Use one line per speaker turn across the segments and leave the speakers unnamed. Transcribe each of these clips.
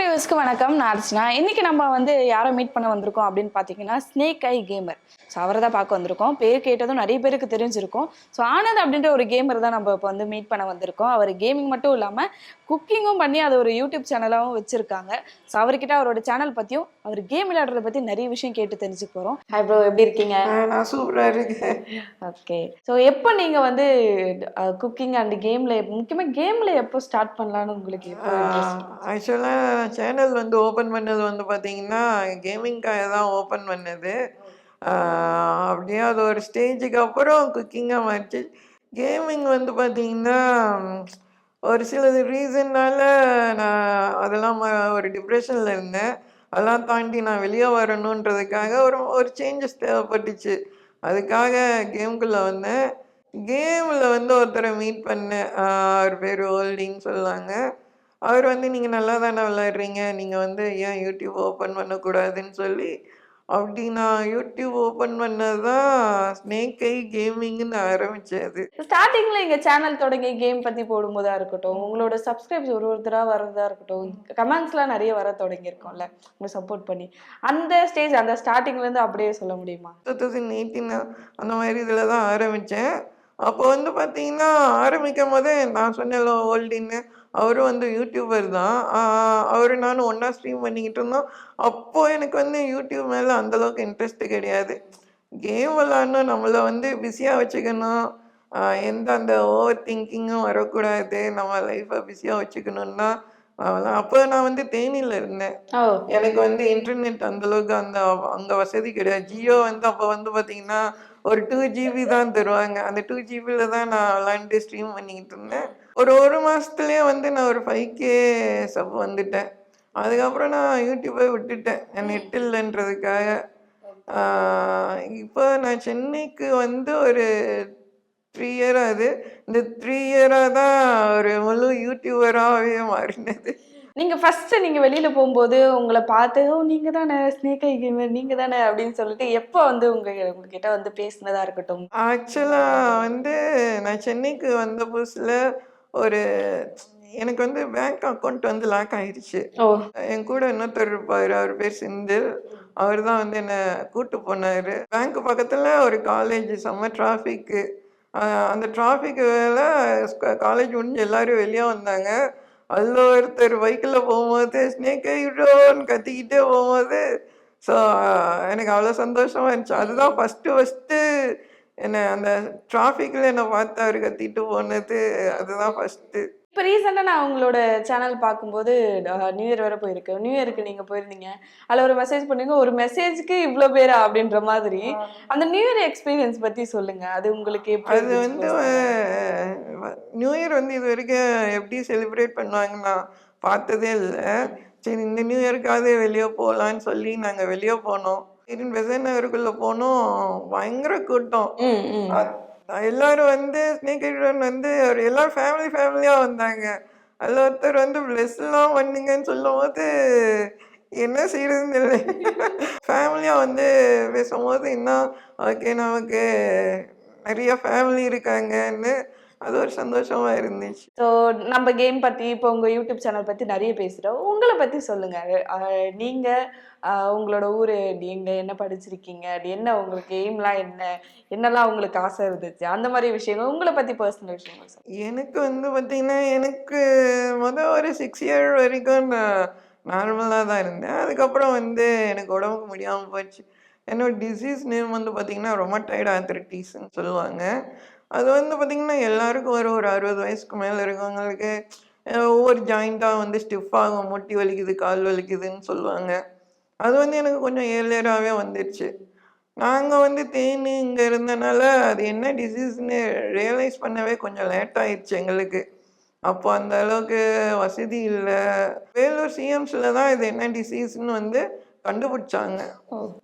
ரிவ்யூஸ்க்கு வணக்கம். நான் அர்ச்சனா. இன்னைக்கு நம்ம வந்து யாரை மீட் பண்ண வந்திருக்கோம் அப்படின்னு பார்த்தீங்கன்னா ஸ்னேக் ஐ கேமர் ஸோ அவரை தான் பார்க்க வந்திருக்கோம். பேர் கேட்டதும் நிறைய பேருக்கு தெரிஞ்சிருக்கும். ஸோ ஆனந்த் அப்படின்ற ஒரு கேமர் தான் நம்ம இப்போ வந்து மீட் பண்ண வந்திருக்கோம். அவர் கேமிங் மட்டும் இல்லாமல் குக்கிங்கும் பண்ணி அதை ஒரு யூடியூப் சேனலாகவும் வச்சிருக்காங்க. ஸோ அவர்கிட்ட அவரோட சேனல் பற்றியும் அவர் கேம் விளையாடுறத பற்றி நிறைய விஷயம் கேட்டு தெரிஞ்சுக்க போகிறோம் ஹாய் ப்ரோ எப்படி இருக்கீங்க?
நான் சூப்பராக இருக்கேன்.
ஓகே ஸோ எப்போ நீங்கள் வந்து குக்கிங் அண்ட் கேமில் முக்கியமாக கேமில் எப்போ ஸ்டார்ட் பண்ணலான்னு உங்களுக்கு?
ஆக்சுவலாக சேனல் வந்து ஓப்பன் பண்ணது வந்து பார்த்தீங்கன்னா கேமிங்காக தான் ஓப்பன் பண்ணது. அப்படியே அது ஒரு ஸ்டேஜுக்கு அப்புறம் குக்கிங்காக மாறிச்சு. கேமிங் வந்து பார்த்தீங்கன்னா ஒரு சில ரீசன்னால் நான் அதெல்லாம் ம- ஒரு டிப்ரெஷனில் இருந்தேன். அதெல்லாம் தாண்டி நான் வெளியே வரணுன்றதுக்காக ஒரு ஒரு சேஞ்சஸ் தேவைப்பட்டுச்சு. அதுக்காக கேம்குள்ளே வந்தேன். கேமில் வந்து ஒருத்தரை மீட் பண்ணேன். அவர் பேர் ஓல்டின்னு சொல்லாங்க. அவர் வந்து நீங்கள் நல்லா தானே விளாட்றீங்க நீங்கள் வந்து ஏன் யூடியூப் ஓப்பன் பண்ணக்கூடாதுன்னு சொல்லி அப்படி நான் யூடியூப் ஓப்பன் பண்ணது தான் ஸ்னேக் ஐ கேமிங்னு ஆரம்பிச்சது.
ஸ்டார்டிங்ல எங்க சேனல் தொடங்கி கேம் பத்தி போடும்போதா இருக்கட்டும் உங்களோட சப்ஸ்கிரைப்ஸ் ஒரு ஒருத்தரா வர்றதா இருக்கட்டும் கமெண்ட்ஸ்லாம் நிறைய வர தொடங்கியிருக்கோம்ல உங்க சப்போர்ட் பண்ணி. அந்த ஸ்டேஜ் அந்த ஸ்டார்டிங்ல இருந்து அப்படியே சொல்ல முடியுமா?
டூ தௌசண்ட் எயிட்டீன் அந்த மாதிரி இதில் தான் ஆரம்பித்தேன் அப்போ வந்து பார்த்தீங்கன்னா ஆரம்பிக்கும் போதே நான் சொன்னேன்ல ஓல்டின்னு அவரும் வந்து யூடியூபர் தான். அவர் நானும் ஒன்றா ஸ்ட்ரீம் பண்ணிக்கிட்டு இருந்தோம். அப்போது எனக்கு வந்து யூடியூப் மேலே அந்தளவுக்கு இன்ட்ரெஸ்ட்டு கிடையாது. கேம் விளாடணும் நம்மளை வந்து பிஸியாக வச்சுக்கணும். எந்த அந்த ஓவர் திங்கிங்கும் வரக்கூடாது. நம்ம லைஃப்பை பிஸியாக வச்சுக்கணுன்னா நான் அப்போ நான் வந்து தேனியில் இருந்தேன். எனக்கு வந்து இன்டர்நெட் அந்த அளவுக்கு அந்த அங்கே வசதி கிடையாது. ஜியோ வந்து அப்போ வந்து பார்த்தீங்கன்னா ஒரு டூ ஜிபி தான் தருவாங்க. அந்த டூ ஜிபியில் தான் நான் விளாண்டு ஸ்ட்ரீம் பண்ணிக்கிட்டு இருந்தேன். ஒரு ஒரு மாதத்துலேயே வந்து நான் ஒரு ஃபைவ் கே சப் வந்துட்டேன். அதுக்கப்புறம் நான் யூடியூப்பை விட்டுட்டேன். நெட் இல்லைன்றதுக்காக இப்போ நான் சென்னைக்கு வந்து ஒரு த்ரீ இயர் ஆகுது இந்த த்ரீ இயராக தான் ஒரு முழு யூடியூபராகவே மாறினது.
நீங்க ஃபர்ஸ்ட் நீங்க வெளியில போகும்போது உங்களை பார்த்து ஓ நீங்க தானே ஸ்னேக் ஐ கேமர் நீங்க தானே அப்படின்னு சொல்லிட்டு எப்போ வந்து உங்க உங்ககிட்ட வந்து பேசினதா இருக்கட்டும்?
ஆக்சுவலாக வந்து நான் சென்னைக்கு வந்த புதுசில் ஒரு எனக்கு வந்து பேங்க் அக்கௌண்ட் வந்து லாக் ஆயிடுச்சு என் கூட இன்னொருத்தர் இருப்பார் அவர் பேர் செந்தில் அவர் தான் வந்து என்னை கூட்டு போனார். பேங்க் பக்கத்தில் ஒரு காலேஜ் செம்ம டிராஃபிக்கு அந்த டிராஃபிக் வேலை காலேஜ் முடிஞ்சு எல்லாரும் வெளியே வந்தாங்க. அதில் ஒருத்தர் பைக்கில் போகும்போது ஸ்னேக் ஐடோன்னு கத்திக்கிட்டே போகும்போது ஸோ எனக்கு அவ்வளோ சந்தோஷமாக இருந்துச்சு. அதுதான் ஃபஸ்ட்டு ஃபஸ்ட்டு என்னை அந்த டிராஃபிக்கில் என்னை பார்த்து அவர் கத்திட்டு போனது அதுதான் ஃபஸ்ட்டு
இப்போ ரீசெண்டாக நான் உங்களோட சேனல் பார்க்கும்போது நியூ இயர் வர போயிருக்கு. நியூ இயருக்கு நீங்கள் போயிருந்தீங்க. அதில் ஒரு மெசேஜ் பண்ணீங்க ஒரு மெசேஜ்க்கு இவ்வளோ பேரா? அப்படின்ற மாதிரி. அந்த நியூ இயர் எக்ஸ்பீரியன்ஸ் பற்றி சொல்லுங்க. அது உங்களுக்கு
அது வந்து நியூ இயர் வந்து இது வரைக்கும் எப்படி செலிப்ரேட் பண்ணுவாங்கன்னு பார்த்ததே இல்லை. சரி இந்த நியூ இயர்க்காவது வெளியே போகலான்னு சொல்லி நாங்கள் வெளியே போனோம். திடீர்னு பெசன் நகருக்குள்ளே போனோம். பயங்கர கூட்டம். எல்லாரும் வந்து ஸ்னேக் வந்து ஒரு எல்லாரும் ஃபேமிலி ஃபேமிலியாக வந்தாங்க. அதில் ஒருத்தர் வந்து பிளெஸ்லாம் பண்ணுங்கன்னு சொல்லும் போது என்ன செய்யறதுன்னு தெரியல. ஃபேமிலியாக வந்து பேசும்போது இன்னும் ஓகே நமக்கு நிறைய ஃபேமிலி இருக்காங்கன்னு அது ஒரு சந்தோஷமா இருந்துச்சு.
ஸோ நம்ம கேம் பற்றி இப்போ உங்கள் யூடியூப் சேனல் பற்றி நிறைய பேசுகிறோம் உங்களை பற்றி சொல்லுங்கள் நீங்கள் உங்களோட ஊர் நீங்கள் என்ன படிச்சிருக்கீங்க? அது என்ன உங்களுக்கு எய்ம்லாம் என்ன? என்னெல்லாம் உங்களுக்கு ஆசை இருந்துச்சு? அந்த மாதிரி விஷயங்கள் உங்களை பற்றி பர்சனல் விஷயங்கள் சொல்லுங்க.
எனக்கு வந்து பார்த்தீங்கன்னா எனக்கு மொதல் ஒரு சிக்ஸ் இயர் வரைக்கும் நான் நார்மலாக தான் இருந்தேன். அதுக்கப்புறம் வந்து எனக்கு உடம்புக்கு முடியாமல் போச்சு. என்னோட டிசீஸ் நேம் வந்து பார்த்திங்கன்னா ரொமட்டாய்டு ஆத்ரிட்டிஸ்ன்னு சொல்லுவாங்க. அது வந்து பார்த்திங்கன்னா எல்லாருக்கும் ஒரு ஒரு அறுபது வயசுக்கு மேலே இருக்கவங்களுக்கு ஒவ்வொரு ஜாயிண்ட்டாக வந்து ஸ்டிஃப் ஆகும். முட்டி வலிக்குது கால் வலிக்குதுன்னு சொல்லுவாங்க. அது வந்து எனக்கு கொஞ்சம் ஏர்லியராகவே வந்துடுச்சு நாங்கள் வந்து தேனி இங்கே இருந்தனால அது என்ன டிசீஸ்னு ரியலைஸ் பண்ணவே கொஞ்சம் லேட் ஆயிடுச்சு எங்களுக்கு. அப்போ அந்த அளவுக்கு வசதி இல்லை. வேலூர் சிஎம்ஸில் தான் இது என்ன டிசீஸ்னு வந்து கண்டுபிடிச்சாங்க.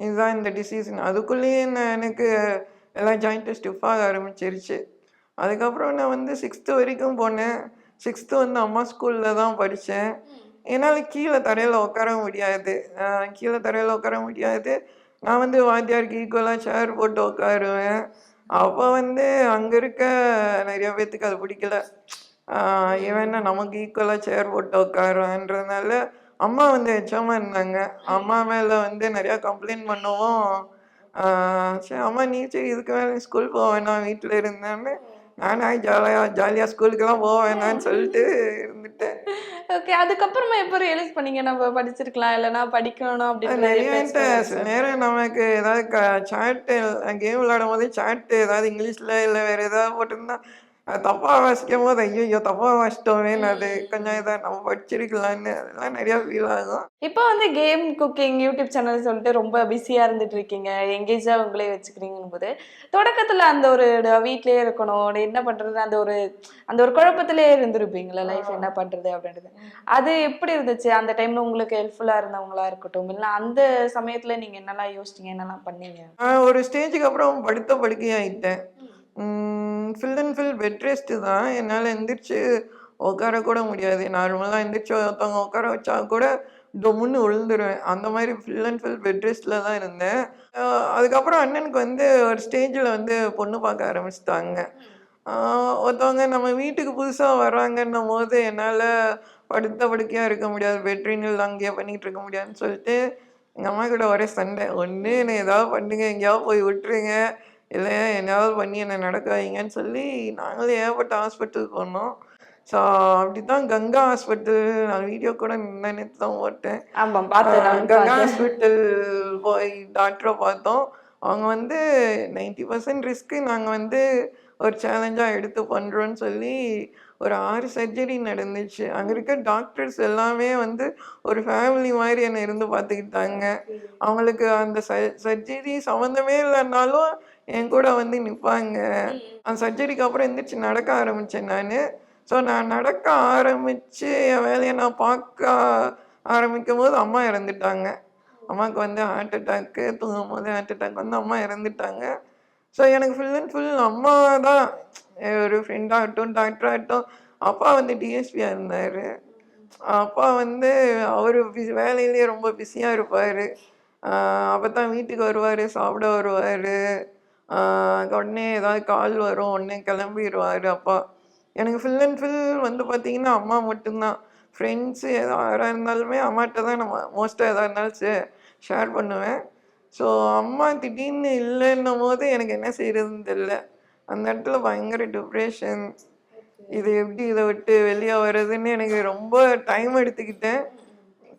இதுதான் இந்த டிசீஸ்னு அதுக்குள்ளேயே நான் எனக்கு எல்லாம் ஜாயிண்ட்டு ஸ்டிஃபாக ஆரம்பிச்சிருச்சு. அதுக்கப்புறம் நான் வந்து சிக்ஸ்த்து வரைக்கும் போனேன். சிக்ஸ்த்து வந்து அம்மா ஸ்கூலில் தான் படித்தேன் என்னால் கீழே தரையில் உட்கார முடியாது. கீழே தரையில் உட்கார முடியாது. நான் வந்து வாத்தியாருக்கு ஈக்குவலாக சேர் போட்டு உட்காருவேன் அப்போ வந்து அங்கே இருக்க நிறைய பேர்த்துக்கு அது பிடிக்கல. இவன் நமக்கு ஈக்குவலாக சேர் போட்டு உட்காருவேன்றதுனால அம்மா வந்து எச்சமாக இருந்தாங்க. அம்மா மேலே வந்து நிறையா கம்ப்ளைண்ட் பண்ணவும். சரி அம்மா நீ சரி இதுக்கு மேலே ஸ்கூல் போக வேணாம் வீட்டில் இருந்தேன்னு. நானே ஜாலியாக ஜாலியாக ஸ்கூலுக்கெல்லாம் போக வேணாம்னு சொல்லிட்டு இருந்துட்டேன்.
ஓகே அதுக்கப்புறமா எப்போ ரியலைஸ் பண்ணீங்க? நம்ம படிச்சிருக்கலாம் இல்லைன்னா படிக்கணும் அப்படின்னு
நிறைய சில நேரம் நமக்கு ஏதாவது சாட்டு கேம் விளையாடும் போது சாட்டு ஏதாவது இங்கிலீஷில் இல்லை வேறு ஏதாவது போட்டிருந்தா தப்பாக வாசிக்கும் போது ஐயோ தப்பாக வாசிட்டோமேன்னு அது கொஞ்சம் இதாக நம்ம படிச்சிருக்கலான்னு அதெல்லாம் நிறையா ஃபீல் ஆகும்.
இப்போ வந்து கேம் குக்கிங் யூடியூப் சேனல் சொல்லிட்டு ரொம்ப பிஸியாக இருந்துட்டு இருக்கீங்க. எங்கேஜாக உங்களே வச்சுக்கிறீங்கன்னு போது தொடக்கத்தில் அந்த ஒரு வீட்லயே இருக்கணும் என்ன பண்ணுறது அந்த ஒரு அந்த ஒரு குழப்பத்திலே இருந்திருப்பீங்களா லைஃப் என்ன பண்ணுறது அப்படின்றது. அது எப்படி இருந்துச்சு? அந்த டைமில் உங்களுக்கு ஹெல்ப்ஃபுல்லாக இருந்தவங்களா இருக்கட்டும் இல்லை அந்த சமயத்தில் நீங்கள் என்னெல்லாம் யோசிச்சீங்க என்னெல்லாம் பண்ணீங்க?
ஒரு ஸ்டேஜுக்கு அப்புறம் படுத்த படுக்கையாயிட்டேன் full and full bed rest தான். என்னால் எந்திரிச்சு உட்கார கூட முடியாது. நார்மலாக எந்திரிச்சு ஒருத்தவங்க உட்கார வச்சா கூட டொம்முன்னு விழுந்துருவேன் அந்த மாதிரி ஃபுல் அண்ட் ஃபுல் பெட் ரெஸ்ட்டில் தான் இருந்தேன். அதுக்கப்புறம் அண்ணனுக்கு வந்து ஒரு ஸ்டேஜில் வந்து பொண்ணு பார்க்க ஆரம்பிச்சிட்டாங்க. ஒருத்தவங்க நம்ம வீட்டுக்கு புதுசாக வர்றாங்கன்னும் போது என்னால் படுத்த படுக்கையாக இருக்க முடியாது. பெட்ரீனில் அங்கேயே பண்ணிகிட்டு இருக்க முடியாதுன்னு சொல்லிட்டு எங்கள் அம்மா கூட ஒரே சண்டை. ஒன்று என்னை ஏதாவது பண்ணுங்க. எங்கேயாவது போய் விட்டுருங்க. இல்லை என்னையாவது பண்ணி என்னை நடக்க வைங்கன்னு சொல்லி நாங்களே ஏகப்பட்ட ஹாஸ்பிட்டல் போனோம். ஸோ அப்படி தான் கங்கா ஹாஸ்பிட்டல் நான் வீடியோ கூட நேற்று தான் போட்டேன்
ஆமாம் பார்த்தேன் நான்
கங்கா. ஹாஸ்பிட்டல் போய் டாக்டரை பார்த்தோம். அவங்க வந்து நைன்டி பர்சன்ட் ரிஸ்க்கு நாங்கள் வந்து ஒரு சேலஞ்சாக எடுத்து பண்ணுறோன்னு சொல்லி ஒரு ஆறு சர்ஜரி நடந்துச்சு. அங்கே இருக்க டாக்டர்ஸ் எல்லாமே வந்து ஒரு ஃபேமிலி மாதிரி என்னை இருந்து பார்த்துக்கிட்டாங்க. அவங்களுக்கு அந்த ச சர்ஜரி சம்மந்தமே இல்லைன்னாலும் என் கூட வந்து நிற்பாங்க அந்த சர்ஜரிக்கு அப்புறம் எந்திரிச்சு நடக்க ஆரம்பித்தேன் நான். ஸோ நான் நடக்க ஆரம்பித்து என் வேலையை நான் பார்க்க ஆரம்பிக்கும் போது அம்மா இறந்துட்டாங்க. அம்மாவுக்கு வந்து ஹார்ட் அட்டாக்கு தூங்கும் போது ஹார்ட் அட்டாக் வந்து அம்மா இறந்துட்டாங்க. ஸோ எனக்கு ஃபுல் அண்ட் ஃபுல் அம்மா தான். ஒரு ஃப்ரெண்டாகட்டும் டாக்டராகட்டும் அப்பா வந்து டிஎஸ்பியாக இருந்தார். அப்பா வந்து அவர் வேலையிலேயே ரொம்ப பிஸியாக இருப்பார். அப்போ தான் வீட்டுக்கு வருவார் சாப்பிட வருவார். உடனே ஏதாவது கால் வரும் உடனே கிளம்பிடுவார் அப்பா. எனக்கு ஃபுல் அண்ட் ஃபுல் வந்து பார்த்திங்கன்னா அம்மா மட்டும்தான். ஃப்ரெண்ட்ஸு எதா யாராக இருந்தாலுமே அம்மாட்ட தான் நம்ம மோஸ்ட்டாக எதாக இருந்தாலும் ஷேர் பண்ணுவேன். ஸோ அம்மா திடீர்னு இல்லைன்னும் போது எனக்கு என்ன செய்யறதுன்னு தெரில அந்த இடத்துல பயங்கர டிப்ரெஷன் இது எப்படி இதை விட்டு வெளியே வர்றதுன்னு எனக்கு ரொம்ப டைம் எடுத்துக்கிட்டேன்.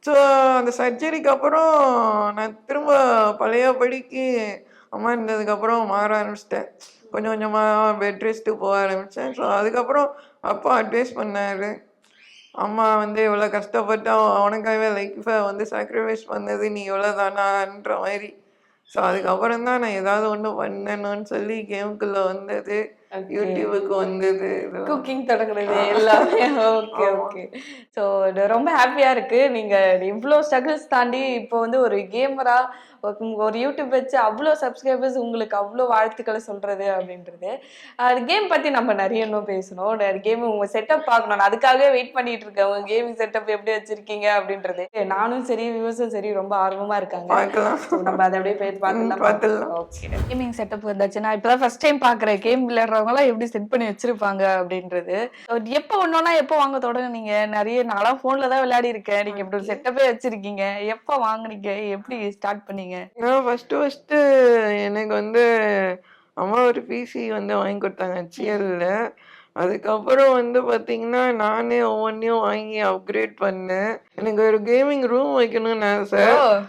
ஸோ அந்த சர்ஜரிக்கு அப்புறம் நான் திரும்ப பழையபடிக்கு அம்மா இருந்ததுக்கப்புறம் மாற ஆரம்பிச்சிட்டேன். கொஞ்சம் கொஞ்சமாக பெட் ரெஸ்ட்டு போக ஆரம்பித்தேன் ஸோ அதுக்கப்புறம் அப்பா அட்வைஸ் பண்ணார். அம்மா வந்து இவ்வளோ கஷ்டப்பட்டு அவனுக்காகவே லைஃப்பை வந்து சாக்ரிஃபைஸ் பண்ணது நீ இவ்வளோ தானான்ற மாதிரி. ஸோ அதுக்கப்புறம் தான் நான் ஏதாவது ஒன்று பண்ணணும்னு சொல்லி கேமுக்குள்ளே வந்தது. யூடியூபுக்கு வந்தது.
குக்கிங் தொடங்குறது எல்லாமே. ஓகே. ஓகே ஸோ ரொம்ப ஹாப்பியா இருக்கு. நீங்க இவ்வளோ ஸ்ட்ரகிள்ஸ் தாண்டி இப்போ வந்து ஒரு கேமரா ஒரு யூடியூப் வச்சு அவ்வளோ சப்ஸ்கிரைபர்ஸ் உங்களுக்கு அவ்வளோ வாழ்த்துக்களை சொல்றது அப்படின்றது. அது கேம் பத்தி நம்ம நிறைய இன்னும் பேசணும். கேம் உங்க செட்டப் பார்க்கணும். நான் அதுக்காகவே வெயிட் பண்ணிட்டு இருக்கேன். உங்க கேமிங் செட்டப் எப்படி வச்சிருக்கீங்க அப்படின்றது. நானும் சரி வியூஸும் சரி ரொம்ப ஆர்வமா இருக்காங்க. நம்ம அதை அப்படியே போய்
ம், பார்த்துடலாம்.
ஓகே கேமிங் செட்டப் வந்தாச்சு நான் இப்பதான் ஃபர்ஸ்ட் டைம் பாக்குறேன் கேம் விளையாடுறவங்க எல்லாம் எப்படி செட் பண்ணி வச்சிருப்பாங்க அப்படின்றது. எப்போ ஒன்னொன்னா எப்போ வாங்க தொடங்குனீங்க? நிறைய நாளா போன்ல தான் விளையாடி இருக்கேன். நீங்க இப்படி ஒரு செட்டப்பே வச்சிருக்கீங்க. எப்போ வாங்குனீங்க? எப்படி ஸ்டார்ட் பண்ணீங்க?
நான் ஃபஸ்ட்டு ஃபஸ்ட்டு எனக்கு வந்து அம்மா ஒரு பிசி வந்து வாங்கி கொடுத்தாங்க ஹெச்எல்ல அதுக்கப்புறம் வந்து பார்த்தீங்கன்னா நானே ஒவ்வொன்றையும் வாங்கி அப்கிரேட் பண்ணேன். எனக்கு ஒரு கேமிங் ரூம் வைக்கணும்னு ஆசை.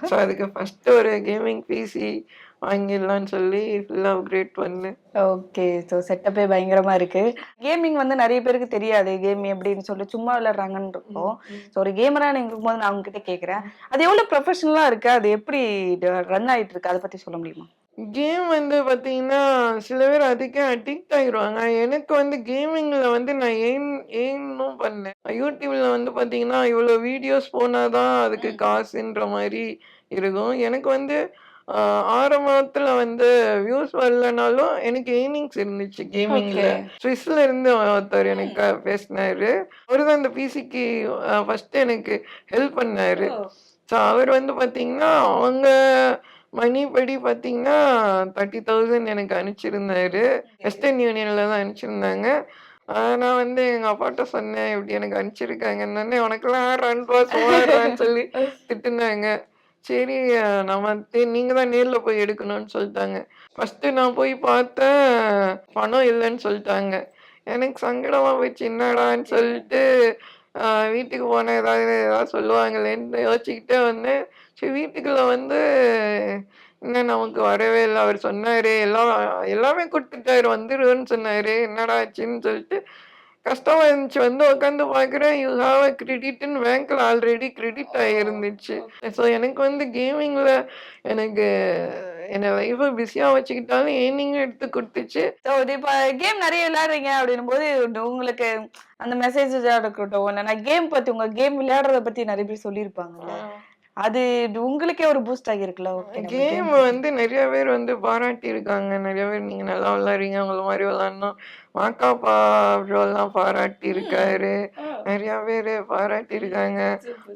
ஸோ அதுக்கு ஃபஸ்ட்டு ஒரு கேமிங் பிசி வாங்கிடலான்னு சொல்லி ஃபுல்லாக அப்கிரேட் பண்ணேன்
ஓகே ஸோ செட்டப்பே பயங்கரமா இருக்கு. கேமிங் வந்து நிறைய பேருக்கு தெரியாது. கேம் எப்படின்னு சொல்லி சும்மா விளையாடுறாங்கன்னு இருக்கும். ஸோ ஒரு கேமரா இருக்கும் போது நான் உங்ககிட்ட கேட்குறேன் அது எவ்வளோ ப்ரொஃபஷனலாக இருக்கு? அது எப்படி ரன் ஆயிட்டு இருக்கு? அதை பத்தி சொல்ல முடியுமா?
கேம் வந்து பார்த்தீங்கன்னா சில பேர் அதுக்கே அடிக்ட் ஆகிருவாங்க எனக்கு வந்து கேமிங்கில் வந்து நான் எய்ம் எய்மும் பண்ணேன் யூடியூப்ல வந்து பார்த்தீங்கன்னா இவ்வளோ வீடியோஸ் போனால் தான் அதுக்கு காசுன்ற மாதிரி இருக்கும். எனக்கு வந்து ஆரம்பத்துல வந்து வியூஸ் வரலனாலும் எனக்கு எய்னிங்ஸ் இருந்துச்சு கேமிங்கில்
Okay.
ஸ்விஸ்ல இருந்து ஒருத்தர் எனக்கு பேசினாரு. அவர் தான் இந்த பிசிக்கு ஃபர்ஸ்ட் எனக்கு ஹெல்ப் பண்ணாரு. ஸோ அவர் வந்து பார்த்தீங்கன்னா அவங்க மணி படி பார்த்தீங்கன்னா தேர்ட்டி தௌசண்ட் எனக்கு அனுப்பிச்சிருந்தாரு. வெஸ்டர்ன் யூனியனில் தான் அனுப்பிச்சிருந்தாங்க. நான் வந்து எங்க அப்பாட்ட சொன்னேன் இப்படி எனக்கு அனுப்பிச்சிருக்காங்கன்னு உனக்கெல்லாம் ரன்பா சுமாரான்னு சொல்லி திட்டுனாங்க. சரி நம்ம தே- நீங்க தான் நேர்ல போய் எடுக்கணும்னு சொல்லிட்டாங்க. ஃபர்ஸ்ட் நான் போய் பார்த்தேன் பணம் இல்லைன்னு சொல்லிட்டாங்க. எனக்கு சங்கடமா போயிடுச்சு என்னடான்னு சொல்லிட்டு வீட்டுக்கு போனேன் ஏதாவது ஏதாவது சொல்லுவாங்களேன்னு யோசிச்சுக்கிட்டே வந்தேன். சரி வீட்டுக்குள்ள வந்து இன்னும் நமக்கு வரவே இல்லை. அவர் சொன்னாரு எல்லாம் எல்லாமே கொடுத்துட்டாரு வந்துருன்னு சொன்னாரு என்னடா ஆச்சுன்னு சொல்லிட்டு கஷ்டமா இருந்துச்சு. வந்து உட்காந்து பார்க்குறேன் யூ ஹாவ் அ கிரெடிட்னு பேங்க்ல ஆல்ரெடி கிரெடிட் ஆகிருந்துச்சு ஸோ எனக்கு வந்து கேமிங்ல எனக்கு என்னை லைஃபை பிஸியாக வச்சுக்கிட்டாலும் ஏர்னிங்கும் எடுத்து கொடுத்துச்சு.
ஸோ இப்போ கேம் நிறைய விளையாடுறீங்க அப்படின்னும் போது உங்களுக்கு அந்த மெசேஜ் இருக்கட்டும். இல்லைன்னா கேம் பத்தி உங்க கேம் விளையாடுறத பத்தி நிறைய பேர் சொல்லியிருப்பாங்கல்ல. அது உங்களுக்கே ஒரு பூஸ்ட் ஆகிருக்குல்ல?
கேம் வந்து நிறைய பேர் வந்து பாராட்டி இருக்காங்க நிறைய பேர் நீங்க நல்லா விளையாடுறீங்க உங்களை மாதிரி விளையாடணும் மாக்காப்பா எல்லாம் பாராட்டி இருக்காரு நிறைய பேர் பாராட்டி இருக்காங்க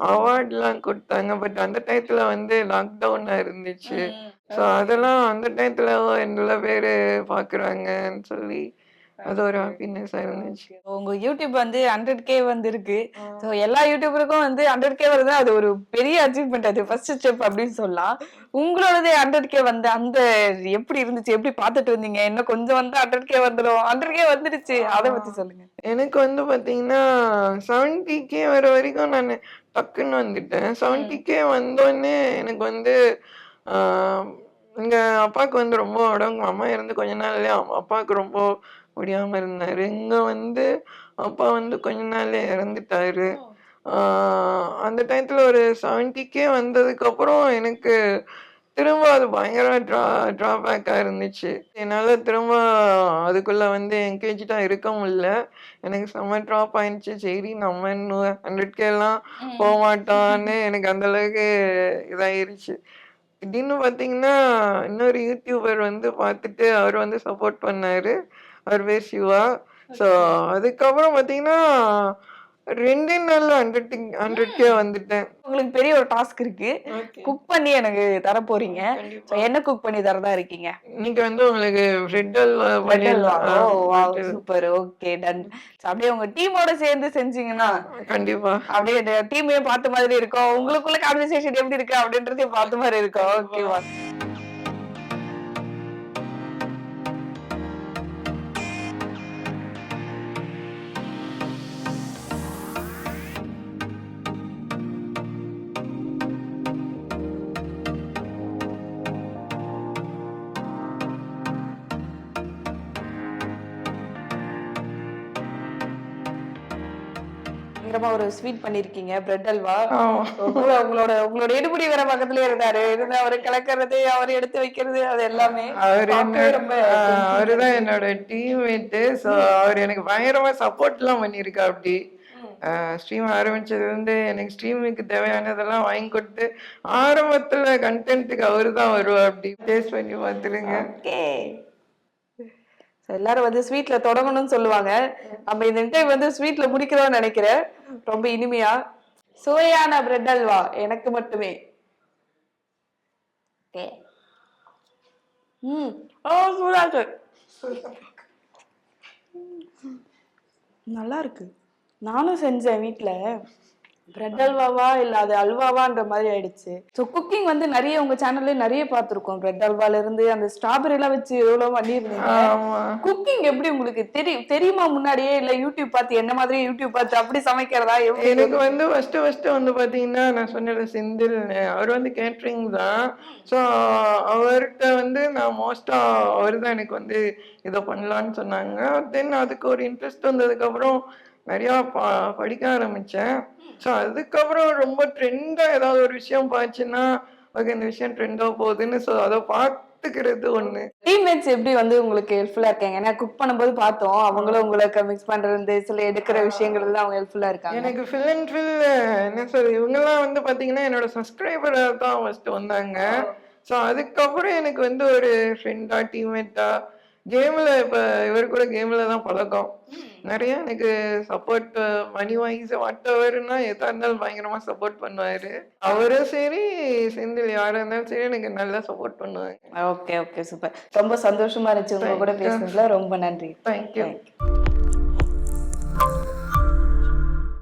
அவார்ட்லாம் கொடுத்தாங்க. பட் அந்த டயத்துல வந்து லாக்டவுனா இருந்துச்சு. ஸோ அதெல்லாம் அந்த டயத்துல நல்ல பேர் பாக்குறாங்கன்னு சொல்லி அது ஒரு ஹாப்பினஸ்ஸாக இருந்துச்சு.
உங்க யூடியூப் வந்து ஹண்ட்ரட் கே வந்து இருக்கு ஸோ எல்லா யூடியூபருக்கும் வந்து ஹண்ட்ரட் கே வருது அது ஒரு பெரிய அச்சீவ்மெண்ட் அது ஃபர்ஸ்ட் ஸ்டெப் அப்படின்னு சொல்லலாம். உங்களோடது ஹண்ட்ரட் கே வந்து அந்த எப்படி இருந்துச்சு? எப்படி பார்த்துட்டு வந்தீங்க? இன்னும் கொஞ்சம் வந்து ஹண்ட்ரட் கே வந்துடும் ஹண்ட்ரட் கே வந்துடுச்சு. அதை பத்தி சொல்லுங்க.
எனக்கு வந்து பாத்தீங்கன்னா செவன்டி கே வர வரைக்கும் நான் டக்குன்னு வந்துட்டேன். செவன்டி கே வந்தோடனே எனக்கு வந்து எங்க அப்பாவுக்கு வந்து ரொம்ப உடம்பு அம்மா இருந்து கொஞ்ச நாள்லயே அப்பாவுக்கு ரொம்ப முடியாம இருந்தாரு. இங்க வந்து அப்பா வந்து கொஞ்ச நாள்ல இறந்துட்டாரு. அந்த டயத்துல ஒரு செவன்டி கே வந்ததுக்கு அப்புறம் எனக்கு திரும்ப அது பயங்கர ட்ரா ட்ராபேக்காக இருந்துச்சு. என்னால் திரும்ப அதுக்குள்ளே வந்து என்கேஜாக இருக்க முடியல. எனக்கு செம்ம ட்ராப் ஆயிடுச்சு சரி நம்ம இன்னும் ஹண்ட்ரட் கேலாம் போக மாட்டோம்னு எனக்கு அந்த அளவுக்கு இதாயிருச்சு. திடீர்னு பார்த்தீங்கன்னா இன்னொரு யூடியூபர் வந்து பார்த்துட்டு அவர் வந்து சப்போர்ட் பண்ணாரு. அவர் பேர் சிவா ஸோ அதுக்கப்புறம் பார்த்தீங்கன்னா ரெண்டே நாளில் ஹண்ட்ரட் ஹண்ட்ரட் கே வந்துட்டேன்.
உங்களுக்கு பெரிய ஒரு டாஸ்க் இருக்கு. குக் பண்ணி எனக்கு தர போறீங்க என்ன குக் பண்ணி தரதா இருக்கீங்க?
இன்னைக்கு வந்து உங்களுக்கு பிரெட் அல்வா பண்ணிடலாம்.
சூப்பர் ஓகே டன் அப்படியே உங்க டீமோட சேர்ந்து செஞ்சீங்கன்னா
கண்டிப்பா.
அப்படியே டீமையும் பார்த்த மாதிரி இருக்கும். உங்களுக்குள்ள கான்வர்சேஷன் எப்படி இருக்கு அப்படின்றதையும் பார்த்த மாதிரி இருக்கும். ஓகேவா பயங்கரமா ஒரு ஸ்வீட் பண்ணிருக்கீங்க பிரெட் அல்வா. உங்களோட உங்களோட எடுபடி வேற பக்கத்துலயே இருந்தாரு. இருந்து அவர் கலக்கிறது அவர் எடுத்து வைக்கிறது அது எல்லாமே
அவர் அவருதான் என்னோட டீம்மேட்டு ஸோ அவர் எனக்கு பயங்கரமா சப்போர்ட்லாம் பண்ணியிருக்கா அப்படி. ஸ்ட்ரீம் ஆரம்பிச்சதுல இருந்து எனக்கு ஸ்ட்ரீமுக்கு தேவையானதெல்லாம் வாங்கி கொடுத்து ஆரம்பத்துல கண்டென்ட்டுக்கு அவரு தான் வருவா அப்படி. டேஸ்ட் பண்ணி பார்த்துருங்க.
ஓகே எல்லாரும் வந்து ஸ்வீட்ல தொடங்கணும்னு சொல்லுவாங்க. நம்ம இந்த இன்டர்வியூ வந்து ஸ்வீட்ல முடிக்கிறோம்னு நினைக்கிறேன். ரொம்ப இனிமையா. சுவையான பிரெட் அல்வா எனக்கு மட்டுமே. ம் ஓ சூடா நல்லா இருக்கு. நானும் செஞ்சேன் வீட்டில் பிரெட் அல்வாவா இல்ல அது அல்வாவான்ற மாதிரி ஆயிடுச்சு. ஸோ குக்கிங் வந்து நிறைய உங்க சேனல்ல நிறைய பார்த்துருக்கோம். பிரெட் அல்வால இருந்து அந்த ஸ்ட்ராபெரி எல்லாம் வச்சு எவ்வளவு பண்ணியிருந்தீங்க.
ஆமா.
குக்கிங் எப்படி உங்களுக்கு தெரியும் தெரியுமா முன்னாடியே? இல்ல யூடியூப் பார்த்து என்ன மாதிரி யூடியூப் பார்த்து அப்படி சமைக்கிறதா?
எனக்கு வந்து ஃபர்ஸ்ட் ஃபர்ஸ்ட் வந்து பாத்தீங்கன்னா நான் சொன்னல செந்தில். அவர் வந்து கேட்ரிங் தான். ஸோ அவர்கிட்ட வந்து நான் மோஸ்டா அவர் தான் எனக்கு வந்து இதை பண்ணலான்னு சொன்னாங்க. தென் அதுக்கு ஒரு இன்ட்ரெஸ்ட் வந்ததுக்கப்புறம் நிறையா ப படிக்க ஆரம்பித்தேன் ஸோ அதுக்கப்புறம் ரொம்ப ட்ரெண்டாக ஏதாவது ஒரு விஷயம் பார்த்துன்னா ஓகே இந்த விஷயம் ட்ரெண்டாக போகுதுன்னு ஸோ அதை பார்த்துக்கிறது ஒன்று
டீம்மேட்ஸ் எப்படி வந்து உங்களுக்கு ஹெல்ப்ஃபுல்லா இருக்காங்க? ஏன்னா குக் பண்ணும்போது பார்த்தோம் அவங்களும் உங்களுக்கு மிக்ஸ் பண்றது சில எடுக்கிற விஷயங்கள்ல அவங்க ஹெல்ப்ஃபுல்லா இருக்காங்க.
எனக்கு ஃபில் அண்ட் ஃபில் என்ன சொல்றது இவங்கெல்லாம் வந்து பாத்தீங்கன்னா என்னோட சப்ஸ்கிரைபராக தான் ஃபர்ஸ்ட் வந்தாங்க. ஸோ அதுக்கப்புறம் எனக்கு வந்து ஒரு ஃப்ரெண்டா டீம்மேட்டா கேமில் இப்போ இவர் கூட கேமில் தான் பழக்கம். நிறைய எனக்கு சப்போர்ட் மணி வைஸ் வாட் எவர்னா எதா இருந்தாலும் பயங்கரமாக சப்போர்ட் பண்ணுவார். அவரும் சரி செந்தில் யாராக இருந்தாலும் சரி எனக்கு நல்லா சப்போர்ட் பண்ணுவாங்க
ஓகே ஓகே சூப்பர் ரொம்ப சந்தோஷமா இருந்துச்சு. உங்க கூட பேசுனதுல ரொம்ப நன்றி.
தேங்க்யூ.